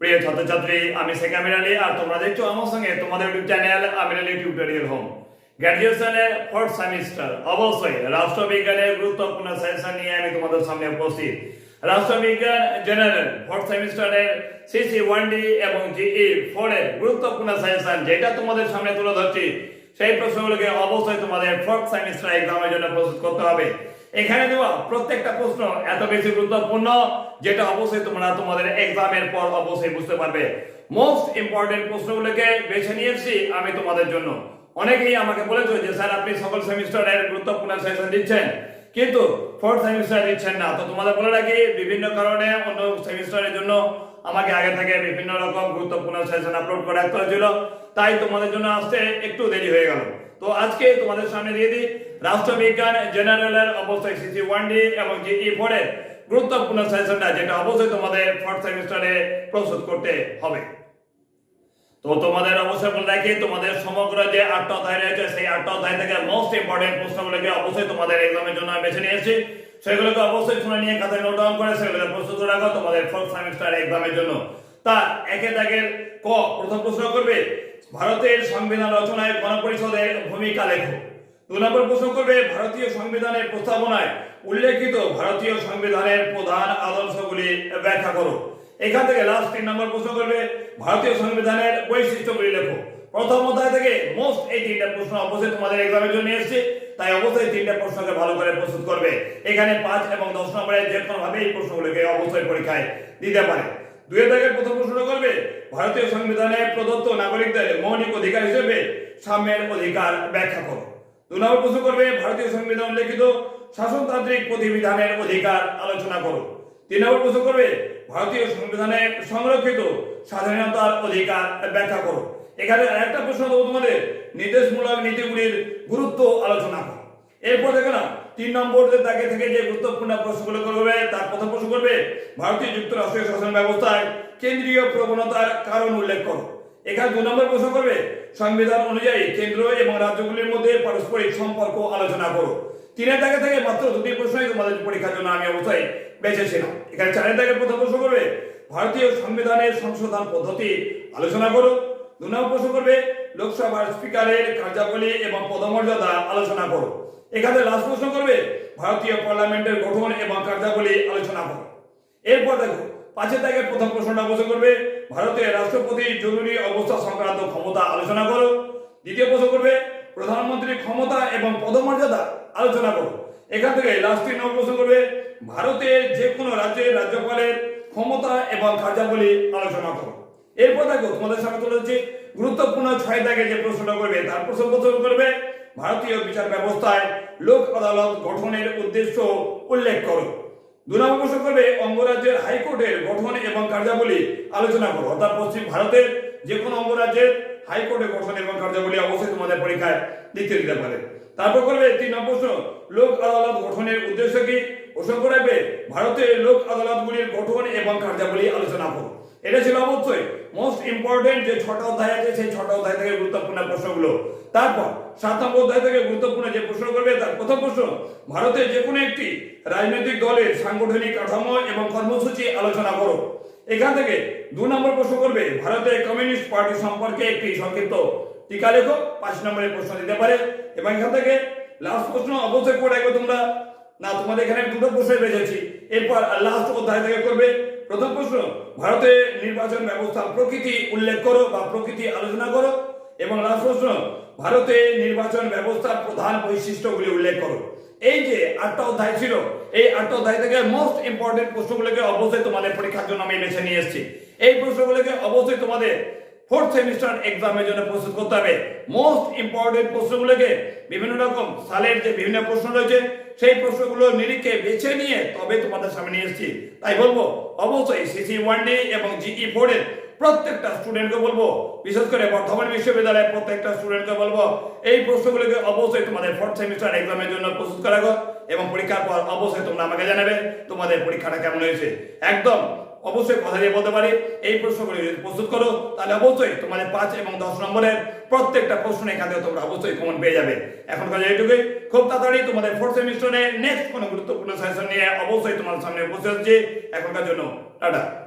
প্রিয় ছাত্রছাত্রী, আমি শেখ আমির আলী আর তোমরা দেখছ আমার সঙ্গে তোমাদের YouTube channel Amir Ali tutorial home. গ্র্যাজুয়েশনের fourth semester অবশ্যই রাষ্ট্রবিজ্ঞানের গুরুত্বপূর্ণ সেশন নিয়ে আমি তোমাদের সামনে উপস্থিত। রাষ্ট্রবিজ্ঞান জেনারেল ফোর্থ সেমিস্টারের সিসি ওয়ান ডি এবং জিই ফোর এর গুরুত্বপূর্ণ সেশন যেটা তোমাদের সামনে তুলে ধরছি, সেই প্রশ্নগুলোকে অবশ্যই তোমাদের ফোর্থ সেমিস্টার এক্সামের জন্য প্রস্তুত করতে হবে। এখানে দেওয়া প্রত্যেকটা প্রশ্ন এত বেশি গুরুত্বপূর্ণ, যেটা অবশ্যই তোমরা তোমাদের এক্সামের পর অবশ্যই বুঝতে পারবে। মোস্ট ইম্পর্টেন্ট প্রশ্নগুলোকে বেছে নিয়েছি আমি তোমাদের জন্য। অনেকেই আমাকে বলেছ যে, স্যার, আপনি সকল সেমিস্টারের গুরুত্বপূর্ণ সেশন দিচ্ছেন। কিন্তু ফোর্থ সেমিস্টার দিচ্ছেন না। তো তোমাদের বলে রাখি, বিভিন্ন কারণে অন্য সেমিস্টারের জন্য আমাকে আগে থেকে বিভিন্ন রকম গুরুত্বপূর্ণ সেশন আপলোড করে রাখতে হয়েছিল। তাই তোমাদের জন্য আসতে একটু দেরি হয়ে গেল। তো আজকে তোমাদের সামনে দিয়ে দিই, রাষ্ট্রবিজ্ঞান, জেনারেলের অবশ্যই সিসি ওয়ান ডি এবং জিই ফোর এর গুরুত্বপূর্ণ সেশনটা, যেটা অবশ্যই তোমাদের ফোর্থ সেমিস্টারে প্রস্তুত করতে হবে। তো তোমাদের অবশ্যই বলে রাখি, তোমাদের সমগ্র যে আটটা অধ্যায় রয়েছে, সেই আটটা অধ্যায় থেকে মোস্ট ইম্পর্টেন্ট প্রশ্নগুলোকে অবশ্যই তোমাদের এক্সামের জন্য বেছে নিয়েছি। সেগুলোকে অবশ্যই শুনে নিয়ে খাতায় নোট ডাউন করে সেগুলোকে প্রস্তুত রাখো তোমাদের ফোর্থ সেমিস্টার এক্সামের জন্য। তা একে দাগের ক প্রথম প্রশ্ন করবে, ভারতের সংবিধান রচনায় গণপরিষদের ভূমিকা লেখো। দু নম্বর প্রশ্ন করবে, ভারতীয় সংবিধানের প্রস্তাবনায় উল্লেখিত ভারতীয় সংবিধানের প্রধান আদর্শগুলি ব্যাখ্যা করো। এখান থেকে লাস্ট তিন নম্বর প্রশ্ন করবে, ভারতীয় সংবিধানের বৈশিষ্ট্যগুলি লেখো। প্রথম অধ্যায় থেকে মোস্ট এই তিনটা প্রশ্ন অবশ্যই তোমাদের এক্সামের জন্য এসেছে, তাই অবশ্যই তিনটা প্রশ্নকে ভালো করে প্রস্তুত করবে। এখানে পাঁচ এবং দশ নম্বরে যে কোনো ভাবে এই প্রশ্নগুলোকে অবশ্যই পরীক্ষায় দিতে পারে। দুই দাগের প্রথম প্রশ্ন করবে। ভারতীয় সংবিধানে প্রদত্ত নাগরিকদের মৌলিক অধিকার হিসেবে সাম্যের অধিকার ব্যাখ্যা করো। দু নম্বর প্রশ্ন করবে, ভারতীয় সংবিধান লিখিত শাসনতান্ত্রিক প্রতিবিধানের অধিকার আলোচনা করো। তিন নম্বর প্রশ্ন করবে, ভারতীয় সংবিধানে সংরক্ষিত স্বাধীনতার অধিকার ব্যাখ্যা করো। এখানে আরেকটা প্রশ্ন দেবো তোমাদের, নির্দেশমূলক নীতিগুলির গুরুত্ব আলোচনা করো। এরপর দেখো না তিন নম্বর যে দাগে থেকে যে গুরুত্বপূর্ণ প্রশ্নগুলো করবে, তার প্রথম প্রশ্ন করবে, ভারতীয় যুক্তরাষ্ট্রীয় শাসন ব্যবস্থায় কেন্দ্রীয় প্রবণতার কারণ উল্লেখ করো। এখানে দু নম্বর প্রশ্ন করবে, সংবিধান অনুযায়ী কেন্দ্র এবং রাজ্যগুলির মধ্যে পারস্পরিক সম্পর্ক আলোচনা করো। তিনের দাগে থেকে মাত্র দুটি প্রশ্নই তোমাদের পরীক্ষার জন্য আমি অবশ্যই বেছেছিলাম এখানে চারের দাগে প্রথম প্রশ্ন করবে, ভারতীয় সংবিধানের সংশোধন পদ্ধতি আলোচনা করো। দু নম্বর প্রশ্ন করবে, লোকসভার স্পিকারের কার্যাবলী এবং পদমর্যাদা আলোচনা করো। এখানে লাস্ট প্রশ্ন করবে, ভারতীয় পার্লামেন্টের গঠন এবং কার্যাবলী আলোচনা করো। এরপর দেখো পাঁচের দাগের প্রথম প্রশ্নটা অবশ্য করবে, ভারতের রাষ্ট্রপতির জরুরি অবস্থা সংক্রান্ত ক্ষমতা আলোচনা করো। দ্বিতীয় প্রশ্ন করবে প্রধানমন্ত্রীর ক্ষমতা এবং পদমর্যাদা আলোচনা করো। এখান থেকে লাস্ট তিন নম্বর প্রশ্ন করবে ভারতের যে কোনো রাজ্যের রাজ্যপালের ক্ষমতা এবং কার্যাবলী আলোচনা করো। এরপর দেখো, তোমাদের সামনে তুলে ধরছি গুরুত্বপূর্ণ ছয় দাগে যে প্রশ্নটা করবে, তার প্রশ্ন প্রশ্ন করবে ভারতীয় বিচার ব্যবস্থায় লোক আদালত গঠনের উদ্দেশ্য উল্লেখ করো। দু প্রশ্ন করবে অঙ্গরাজ্যের হাইকোর্টের গঠন এবং কার্যাবলী আলোচনা করো। অর্থাৎ পশ্চিম ভারতের যে কোনো অঙ্গরাজ্যের হাইকোর্টের গঠন এবং কার্যাবলী অবশ্যই তোমাদের পরীক্ষায় লিখতে দিতে পারে। তারপর করবে তিন নম্বর প্রশ্ন, লোক আদালত গঠনের উদ্দেশ্য কি? প্রশ্ন করবে ভারতের লোক আদালতগুলির গঠন এবং কার্যাবলী আলোচনা করো। এটা ছিল অবশ্যই। মোস্ট ইম্পর্টেন্ট যে ছটা অধ্যায় আছে, সেই ছটা অধ্যায় থেকে গুরুত্বপূর্ণ প্রশ্নগুলো। তারপর সাত নম্বর অধ্যায় থেকে গুরুত্বপূর্ণ যে প্রশ্ন করবে তার প্রথম প্রশ্ন, ভারতের যে কোনো একটি রাজনৈতিক দলের সাংগঠনিক কাঠামো এবং কর্মসূচি আলোচনা করো। এখান থেকে দু নম্বর প্রশ্ন করবে, ভারতের কমিউনিস্ট পার্টি সম্পর্কে একটি সংক্ষিপ্ত টিকা লেখো, পাঁচ নম্বরের প্রশ্ন দিতে পারে। এবং এখান থেকে লাস্ট প্রশ্ন অবশ্যই করে রাখবে তোমরা। না, তোমাদের এখানে দুটো প্রশ্ন বেঁচেছি। এরপর লাস্ট অধ্যায় থেকে করবে। প্রথম প্রশ্ন ভারতের নির্বাচন ব্যবস্থা প্রকৃতি উল্লেখ করো বা প্রকৃতি আলোচনা করো এবং লাস্ট প্রশ্ন, ভারতে নির্বাচন ব্যবস্থার প্রধান বৈশিষ্ট্যগুলি উল্লেখ করো। এই যে আটটা অধ্যায় ছিল, এই আটটা অধ্যায় থেকে মোস্ট ইম্পর্টেন্ট প্রশ্নগুলোকে অবশ্যই তোমাদের পরীক্ষার জন্য আমি বেছে নিয়ে এসেছি। এই প্রশ্নগুলোকে অবশ্যই তোমাদের ফোর্থ সেমিস্টার এক্সামের জন্য প্রস্তুত করতে হবে। মোস্ট ইম্পর্টেন্ট প্রশ্নগুলোকে বিভিন্ন রকম সালের যে বিভিন্ন প্রশ্ন রয়েছে সেই প্রশ্নগুলো নিরীক্ষে বেছে নিয়ে তবে তোমাদের সামনে এসেছি। তাই বলব, অবশ্যই সিসি ওয়ান ডে এবং জিই ফোর এর প্রত্যেকটা স্টুডেন্টকে বলব, বিশেষ করে বর্ধমান বিশ্ববিদ্যালয়ের প্রত্যেকটা স্টুডেন্টকে বলব, এই প্রশ্নগুলোকে অবশ্যই তোমাদের ফোর্থ সেমিস্টার এক্সামের জন্য প্রস্তুত করা এবং পরীক্ষার পর অবশ্যই তোমরা আমাকে জানাবে তোমাদের পরীক্ষাটা কেমন হয়েছে। একদম অবশ্যই কথা দিয়ে বলতে পারি, এই প্রশ্নগুলি যদি প্রস্তুত করো, তাহলে অবশ্যই তোমাদের পাঁচ এবং দশ নম্বরের প্রত্যেকটা প্রশ্ন এখান তোমরা অবশ্যই কমন পেয়ে যাবে। এখন এখনকার এইটুকুই। খুব তাড়াতাড়ি তোমাদের ফোর্থ সেমিস্টারে নেক্সট কোনো গুরুত্বপূর্ণ সেশন নিয়ে অবশ্যই তোমার সামনে উপস্থিত হচ্ছে। এখনকার জন্য, টাটা।